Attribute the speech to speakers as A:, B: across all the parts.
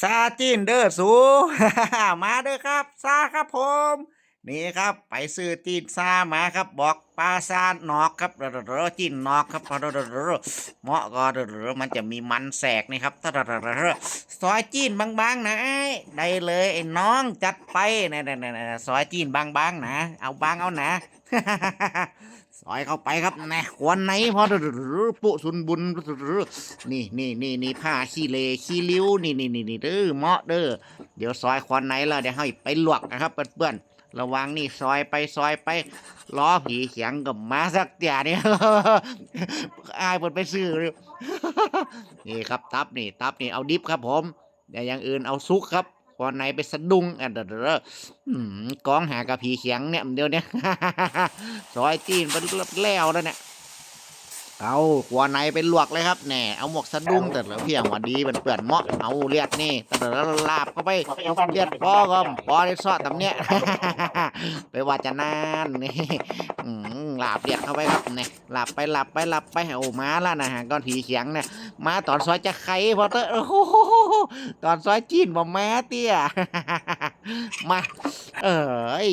A: ซาจีนเด้อสู มาเด้อครับ ซาครับผม นี่ครับไปซื้อจีนซามาครับบอกปลาซานอกครับเด้อจีนนอกครับเด้อเหมาะก็เด้อมันจะมีมันแสกนี่ครับเด้อซอยจีนบางๆนะได้เลยไอ้น้องจัดไปนะๆซอยจีนบางๆนะ เอาบางเอานะซอยเข้าไปครับแน่ควนไหนพอเด้อๆปุสุนบุญนี่นี่นี่นี่ผ้าขี้เลขี้ริ้วนี่นี่นี่นี่เด้อเหมาะเด้อเดี๋ยวซอยควนไหนแล้วเดี๋ยวให้ไปลวกนะครับเพื่อนๆ ระวังนี่ซอยไปซอยไปล้อผีเขียงกับมาสักเตียนี่อายเปิดไปซื้อเลยนี่ครับตับนี่ ตับนี่เอาดิบครับผมแต่อย่างอื่นเอาซุกครับควนไหนไปสะดุ้งอันเด้ออืมกองหากระผีเขียงเนี่ยเดี๋ยวนี้ซอยจีนมันแล้วแล้วเนี่ย เอาหัวในไปลวกเลยครับแหน่เอาหมวกสะดุ้งแต่ละเพียงหวันดีเป็นเปื่อนเมาะเอาเลียดนี่แต่และลาบเข้าไปเลียดพอก็พอได้ซอดตำเนี้ยไปว่าจะนานนี่ลาบเลียดเข้าไปครับเนี่ยลาบไปลาบไปลาบไปโอ้มาแล้วนะฮะก้อนผีเขียงเนี่ยมาตอนซอยจะไข่พอเตอโอ้โหตอนซอยจีนบ่แม่เตี้ยมาเอ้ย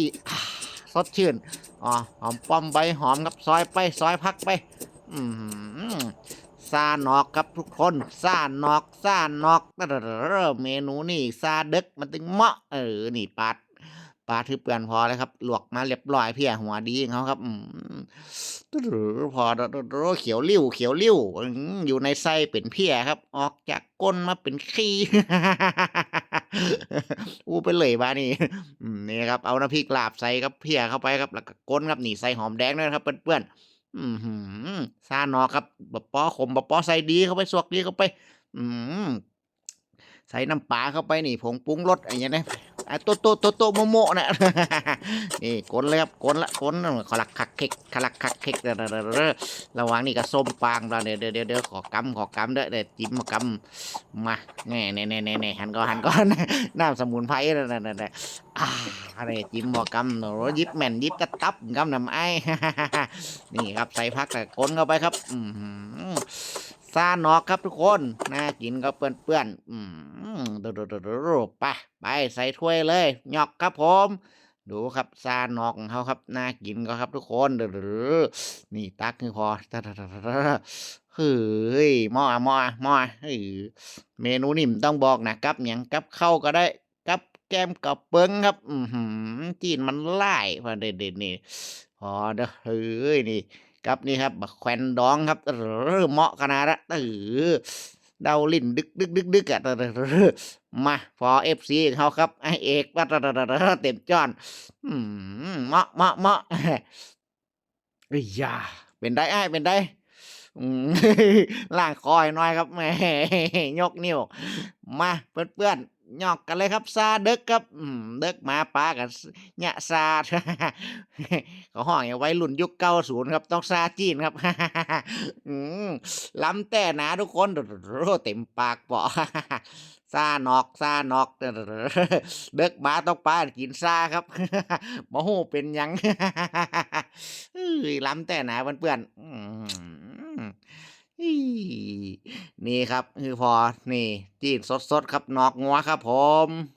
A: สดชื่นอ๋อหอมป้อมใบหอมครับซอยไปซอยพักไป ซานอกครับทุกคนซานอกซานอกเมนูนี่ซาเด็กมันถึงเหมาะเออนี่ปาดปาดคือเปื่อนพอแล้วครับ ลวกมาเรียบร้อยเพียหัวดีเขาครับอืมหรือพอเขียวริ้วเขียวริ้วอยู่ในไส้เป็นเพียครับ ออกจากก้นมาเป็นขี้อู้ไปเลยบ้านี่นี่ครับ เอาน้ำพริกลาบใส่ครับเพียเข้าไปครับ แล้วก็ก้นครับนี่ใส่หอมแดงด้วยนะครับเพื่อนๆ อืมหืมซานอครับบะปอขมบะปอใส่ดีเข้าไปสวกดีเข้าไป อืมใส่น้ำปลาเข้าไปนี่ผงปรุงรสอะไรอย่างเงี้ย ไอ้โตโตโตโตโมโมนะนี่ก้นเลยครับก้นละก้นขลักคักเค็กขลักคักเค็กเด้อระวังนี่ก็ส้มปางเราเดี๋ยวเดี๋ยวเดี๋ยวขอกำขอกำเด้อเดี๋ยวจิ้มมากำมาแน่แน่แน่แน่แน่หันก็หันก็น้ำสมุนไพรนั่นนั่นนั่นนั่นอ่าอะไรจิ้มหมอกำโหยิบแม่นยิบกระตับกำน้ำไอ้นี่ครับใส่พักแต่ก้นเข้าไปครับ อื ซาหนอกครับทุกคนน่ากินก็เปื้อนเปื้อนๆอืมดูดูดูดูไปไปใส่ถ้วยเลยหยอกครับผม ดูครับซาหนอกของเขาครับน่ากินก็ครับทุกคนด้อนี่ตักคือพอเฮ้ยหม้อหม้อหม้อเฮ้ยเมนูนี่มต้องบอกนะกับหยังกับเข้าก็ได้กับแกมกับเปิ้งครับ อือหือจีนมันไล่พอเด็ดๆนี่พอเด้อเฮ้ยนี่ กับนี่ครับบักแควนดองครับเออเหมาะขนาดละเออเดาลิ้นดึกดึกดึกดึกอะเออมาพอเอฟซีเขาครับไอเอกว่าเต็มจอนเหมาะเหมาะเหมาะเอ้ยาเป็นได้ไอ้เป็นได้ล่างคอยหน่อยครับแม่ยกนิ้วมาเพื่อนๆ ยอกกันเลยครับซาเด็กครับอืมเด็กหมาปลากับเนี่ยซาเขาห้องอย่างไว้รุ่นยุคเก้าศูนย์ครับ ต้องซาจีนครับอืมล้ำแต่หนาทุกคนเต็มปากปาะซานอกซานอก เด็กหมาต้องปลากินซาครับโมโหเป็นยังเอ้ยล้ำแต่หนาเพื่อนๆอื นี่ครับ คือพอ นี่จีนสดๆ ครับนอกงัวครับผม